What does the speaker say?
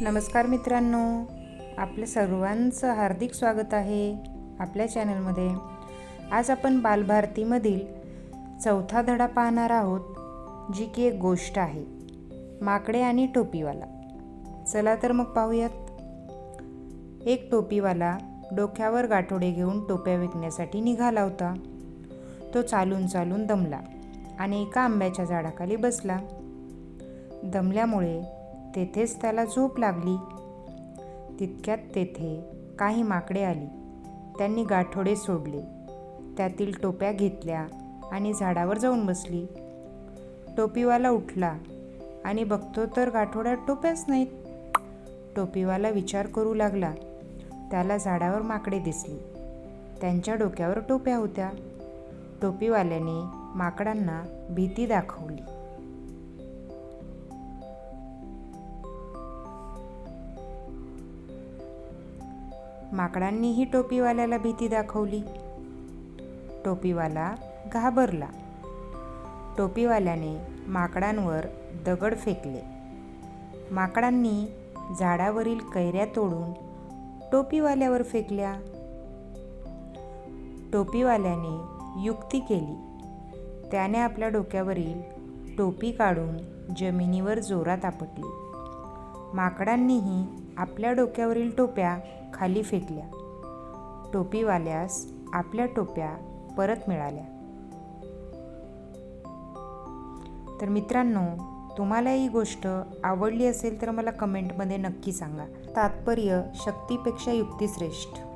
नमस्कार मित्रांनो. आपलं सर्वांचं हार्दिक स्वागत आहे आपल्या चॅनलमध्ये. आज आपण बालभारतीमधील चौथा धडा पाहणार आहोत जी की एक गोष्ट आहे माकडे आणि टोपीवाला. चला तर मग पाहूयात. एक टोपीवाला डोक्यावर गाठोडे घेऊन टोप्या विकण्यासाठी निघाला होता. तो चालून चालून दमला आणि एका आंब्याच्या झाडाखाली बसला. दमल्यामुळे तेथेच त्याला झोप लागली. तितक्यात तेथे काही माकडे आली. त्यांनी गाठोडे सोडले. त्यातील टोप्या घेतल्या आणि झाडावर जाऊन बसली. टोपीवाला उठला. आणि बघतो तर गाठोड्यात टोप्याच नाहीत. टोपीवाला विचार करू लागला. त्याला झाडावर माकडे दिसली. त्यांच्या डोक्यावर टोप्या होत्या. टोपीवाल्याने माकडांना भीती दाखवली. माकडांनीही टोपीवाल्याला भीती दाखवली. टोपीवाला घाबरला. टोपीवाल्याने माकडांवर दगड फेकले. माकडांनी झाडावरील कैऱ्या तोडून टोपीवाल्यावर फेकल्या. टोपीवाल्याने युक्ती केली. त्याने आपल्या डोक्यावरील टोपी काढून जमिनीवर जोरात आपटली. माकडांनीही आपल्या डोक्यावरील टोप्या खाली फेकल्या. टोपीवाल्यास आपल्या टोप्या परत मिळाल्या. तर मित्रांनो तुम्हाला ही गोष्ट आवडली असेल तर मला कमेंटमध्ये नक्की सांगा. तात्पर्य शक्तीपेक्षा युक्ती श्रेष्ठ